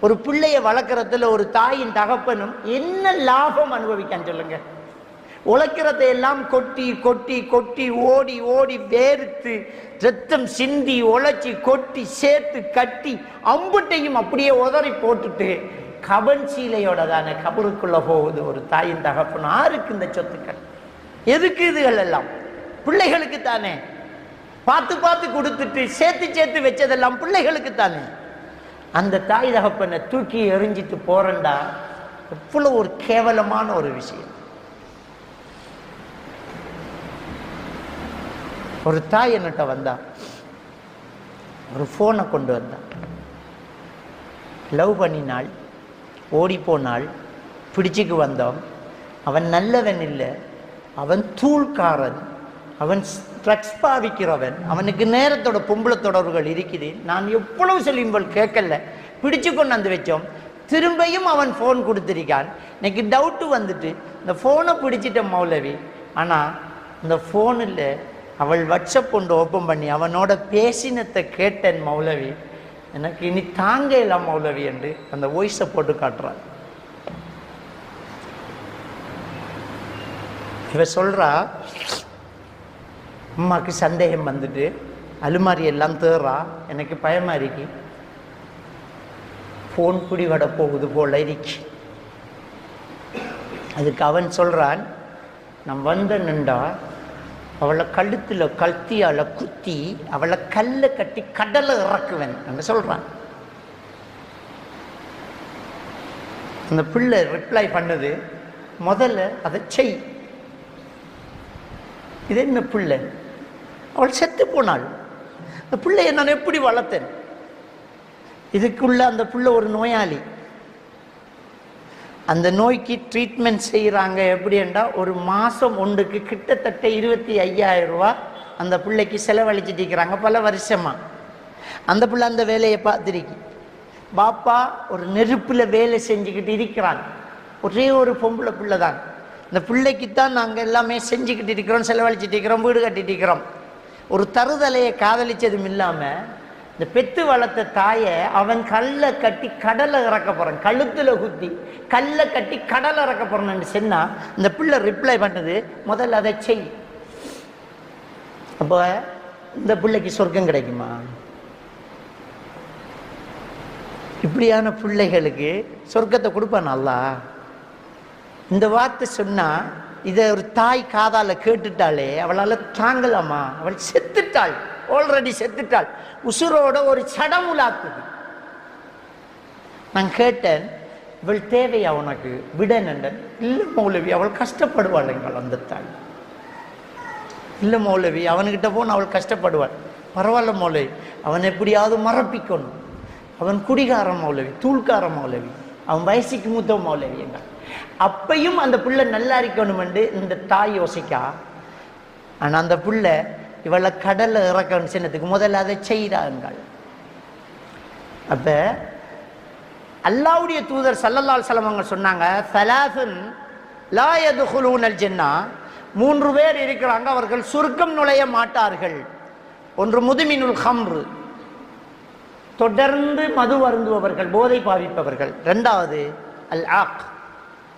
ஒரு பிள்ளையை வளர்க்குறதுல ஒரு தாயின் தகப்பனும் என்ன லாபம் அனுபவிக்கான்னு சொல்லுங்க. உழைக்கிறதை எல்லாம் கொட்டி கொட்டி கொட்டி ஓடி ஓடி வேர்த்து ரத்தம் சிந்தி உழைச்சி கொட்டி சேர்த்து கட்டி அம்புட்டையும் அப்படியே உதறி போட்டுட்டு கபன் சீலையோட தானே கபருக்குள்ள போகுது ஒரு தாயின் தகப்பன். யாருக்கு இந்த சொத்துக்கள்? எதுக்கு இதுகள் எல்லாம்? பிள்ளைகளுக்கு தானே பார்த்து பார்த்து கொடுத்துட்டு சேர்த்து சேர்த்து வச்சதெல்லாம் பிள்ளைகளுக்கு தானே அந்த தாய் தகப்பனை தூக்கி எறிஞ்சிட்டு போறண்டா எவ்வளவு ஒரு கேவலமான ஒரு விஷயம். ஒரு தாய் என்னட்ட வந்தா ஒரு ஃபோனை கொண்டு வந்தா. லவ் பண்ணினாள் ஓடி போனாள் பிடிச்சுக்கு வந்தோம். அவன் நல்லவன் இல்லை அவன் தூள்காரன். அவன் ஸ்ட்ரக்ஸ் பாவிக்கிறவன் அவனுக்கு நேரத்தோட பொம்பளை தொடர்புகள் இருக்குது. நான் எவ்வளவு சொல்லியும்போல் கேட்கல. பிடிச்சு கொண்டு வந்து வச்சோம். திரும்பியும் அவன் ஃபோன் கொடுத்துருக்கான். இன்னைக்கு டவுட்டு வந்துட்டு இந்த ஃபோனை பிடிச்சிட்ட மௌலவி. ஆனால் இந்த ஃபோனில் அவள் வாட்ஸ்அப் கொண்டு ஓப்பன் பண்ணி அவனோட பேசினத்தை கேட்டேன் மௌலவி. எனக்கு இனி தாங்க இல்லை மௌலவி என்று அந்த வாய்ஸை போட்டு காட்டுறாள் இவ சொல்கிறா அம்மாவுக்கு சந்தேகம் வந்துட்டு அலுமாரி எல்லாம் தேறா எனக்கு பயமா இருக்கு. ஃபோன் பிடிபட போகுது போல இருக்கு. அதுக்கு அவன் சொல்றான் நான் வந்த நின்றா அவளை கழுத்தில் கல்த்தியால குத்தி அவளை கல்லை கட்டி கடலை இறக்குவேன் என்று சொல்கிறான் அந்த பிள்ளை ரிப்ளை பண்ணுது முதல்ல அதை செய். இது என்ன பிள்ளை? அவள் செத்து போனாள். அந்த பிள்ளையை நான் எப்படி வளர்த்தேன்? இதுக்குள்ள அந்த பிள்ளை ஒரு நோயாளி. அந்த நோய்க்கு ட்ரீட்மெண்ட் செய்கிறாங்க எப்படி என்றால் ஒரு மாதம் ஒன்றுக்கு கிட்டத்தட்ட இருபத்தி ஐயாயிரம் ரூபா அந்த பிள்ளைக்கு செலவழிச்சிட்டு இருக்கிறாங்க பல வருஷமா. அந்த பிள்ளை அந்த வேலையை பார்த்துருக்கு. பாப்பா ஒரு நெருப்பில் வேலை செஞ்சுக்கிட்டு இருக்கிறான் ஒரே ஒரு பொம்பளை பிள்ளை தான். இந்த பிள்ளைக்கு தான் நாங்கள் எல்லாமே செஞ்சுக்கிட்டு இருக்கிறோம் செலவழிச்சிட்டு இருக்கிறோம் வீடு கட்டிட்டு இருக்கிறோம். ஒரு தருதலையை காதலிச்சதும் இல்லாமல் இந்த பெத்து வளர்த்த தாயை அவன் கல்லை கட்டி கடலை இறக்க போகிறான் கழுத்தில் குத்தி கல்லை கட்டி கடலை இறக்க போகிறான்னு சொன்னால் இந்த பிள்ளை ரிப்ளை பண்ணுது முதல்ல அதை செய். அப்போ இந்த பிள்ளைக்கு சொர்க்கம் கிடைக்குமா? இப்படியான பிள்ளைகளுக்கு சொர்க்கத்தை கொடுப்பான் நல்லா இந்த வார்த்தை சொன்னால் இதை ஒரு தாய் காதால கேட்டுட்டாலே அவளால தாங்கலாமா? அவள் செத்துட்டாள் ஆல்ரெடி செத்துட்டாள். உசுரோட ஒரு சடமுலாக்குது நான் கேட்டேன் இவள் தேவையா உனக்கு? விடனண்டன் இல்லை மௌலவி அவள் கஷ்டப்படுவாள் எங்கள் அந்த தாய். இல்லை மௌலவி அவன்கிட்ட போன அவள் கஷ்டப்படுவாள். பரவாயில்ல மௌலவி அவன் எப்படியாவது மறப்பிக்கணும் அவன் குடிகார மௌலவி தூள்கார மௌலவி. அவன் வயசுக்கு மூத்த மௌலவியங்க அப்பையும் அந்த பிள்ளை நல்லா இருக்கணுமெண்டு இந்த தாய் யோசிக்கா? ஆனால் அந்த பிள்ளை இவளை கடலை இறக்கணும் சின்னத்துக்கு முதல்ல அதை செய்கிறாங்கள் அப்போ அல்லாவுடைய தூதர் சல்லல்லால் சலமங்க சொன்னாங்க சலாசன் லா ஹுலூனல் ஜென்னா. மூன்று பேர் இருக்கிறாங்க அவர்கள் சுருக்கம் நுழைய மாட்டார்கள். ஒன்று முதுமினுல் ஹம்ரு தொடர்ந்து மது அருந்துபவர்கள் போதை பாவிப்பவர்கள். ரெண்டாவது அல் ஆக்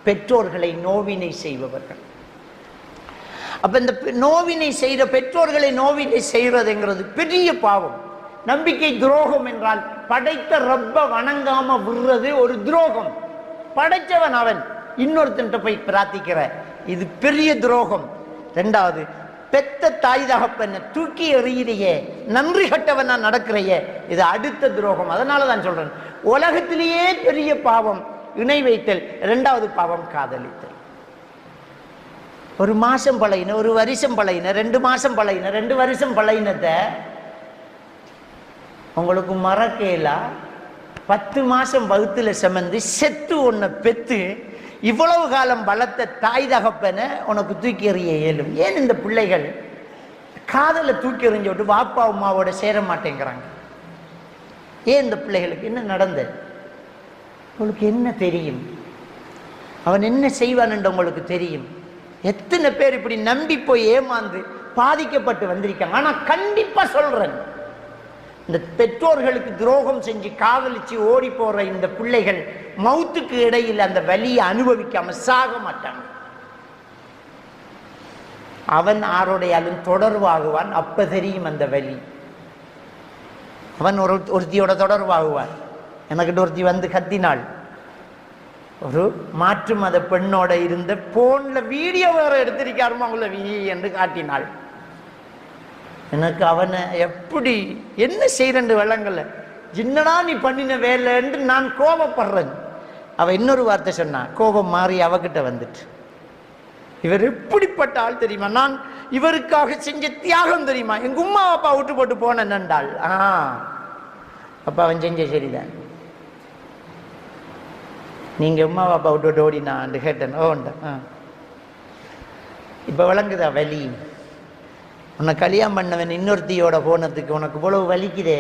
பெற்றோர்களை நோவினை செய்பவர்கள். அப்போ இந்த நோவினை செய்த பெற்றோர்களை நோவினை செய்கிறதுங்கிறது பெரிய பாவம். நம்பிக்கை துரோகம் என்றால் படைத்த ரப்ப வணங்காம விடுறது ஒரு துரோகம். படைச்சவன் அவன். இன்னொருத்தன்ட்ட போய் பிரார்த்திக்கிற. இது பெரிய துரோகம். ரெண்டாவது பெத்த தாய் தகப்பனை தூக்கி எறியிறையே. நன்றி கட்டவனா நடக்கிறையே. இது அடுத்த துரோகம். அதனால தான் சொல்றேன். உலகத்திலேயே பெரிய பாவம் இணை வைத்தல். இரண்டாவது பாவம் காதலித்தல். ஒரு மாசம் பழையின ஒரு வருஷம் பழையின ரெண்டு மாசம் பழையின ரெண்டு வருஷம் பழையினத்தை உங்களுக்கு மறக்கலா? பத்து மாசம் வகுத்துல சமந்து செத்து ஒன்ன பெத்து இவ்வளவு காலம் வளர்த்த தாய் தகப்பனை உனக்கு தூக்கி எறிய இயலும். ஏன் இந்த பிள்ளைகள் காதலை தூக்கி எறிஞ்சு விட்டு வாப்பா அம்மாவோட சேர மாட்டேங்கிறாங்க? ஏன் இந்த பிள்ளைகளுக்கு என்ன நடந்தது? உங்களுக்கு என்ன தெரியும்? அவன் என்ன செய்வான் என்று உங்களுக்கு தெரியும்? எத்தனை பேர் இப்படி நம்பி போய் ஏமாந்து பாதிக்கப்பட்டு வந்திருக்காங்க. ஆனா கண்டிப்பா சொல்றேன். இந்த பெற்றோர்களுக்கு துரோகம் செஞ்சு காதலிச்சு ஓடி போற இந்த பிள்ளைகள் மௌத்துக்கு இடையில் அந்த வலியை அனுபவிக்காம சாக மாட்டாங்க. அவன் ஆரோடையாலும் தொடர்பாகுவான் அப்ப தெரியும் அந்த வலி. அவன் ஒரு ஒருத்தியோட தொடர்பாகுவான் எனக்கிட்ட ஒருத்தி வந்து கத்தினாள். ஒரு மாற்று மத பெண்ணோட இருந்த போன்ல வீடியோ வேற எடுத்திருக்காருமா அவங்கள வீ என்று காட்டினாள். எனக்கு அவனை எப்படி என்ன செய்யறேன்னு விளங்கல. என்னடா நீ பண்ணின வேலைன்னு நான் கோபப்படுறேன். அவன் இன்னொரு வார்த்தை சொன்னான். கோபம் மாறி அவகிட்ட வந்துட்டு. இவர் எப்படிப்பட்ட ஆள் தெரியுமா? நான் இவருக்காக செஞ்ச தியாகம் தெரியுமா? எங்க உமா அப்பா விட்டு போட்டு போனேன்டாள் ஆ அப்பா அவன் செஞ்ச சரிதான். நீங்க உமா அப்பா விட்டு விட்டு ஓடினான்னு கேட்டேன். ஓண்ட ஆ. இப்ப விளங்குதா வலி? உன்னை கல்யாணம் பண்ணவன் இன்னொருத்தியோட போனதுக்கு உனக்கு இவ்வளவு வலிக்குதே?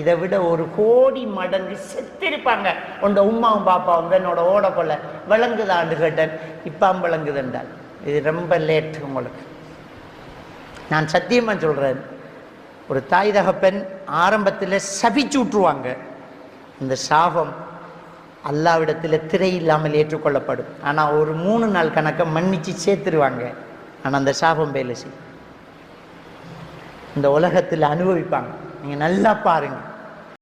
இதை விட ஒரு கோடி மடங்கு செத்திருப்பாங்க. உன்னோட உமாவும் பாப்பாவும் என்னோட ஓட போல விளங்குதான்னு கேட்டேன் இப்பாம் விளங்குதுண்டான் இது ரொம்ப லேட் உங்களுக்கு. நான் சத்தியமா சொல்றேன் ஒரு தாய் தகப்பன் ஆரம்பத்தில் சபிச்சு விட்ருவாங்க இந்த சாபம் அல்லாவிடத்தில் திரை இல்லாமல் ஏற்றுக்கொள்ளப்படும். ஆனால் ஒரு மூணு நாள் கணக்கை மன்னிச்சு சேர்த்துருவாங்க. ஆனால் அந்த சாபம் வேலை செய்யும். இந்த உலகத்தில் அனுபவிப்பாங்க. நீங்கள் நல்லா பாருங்கள்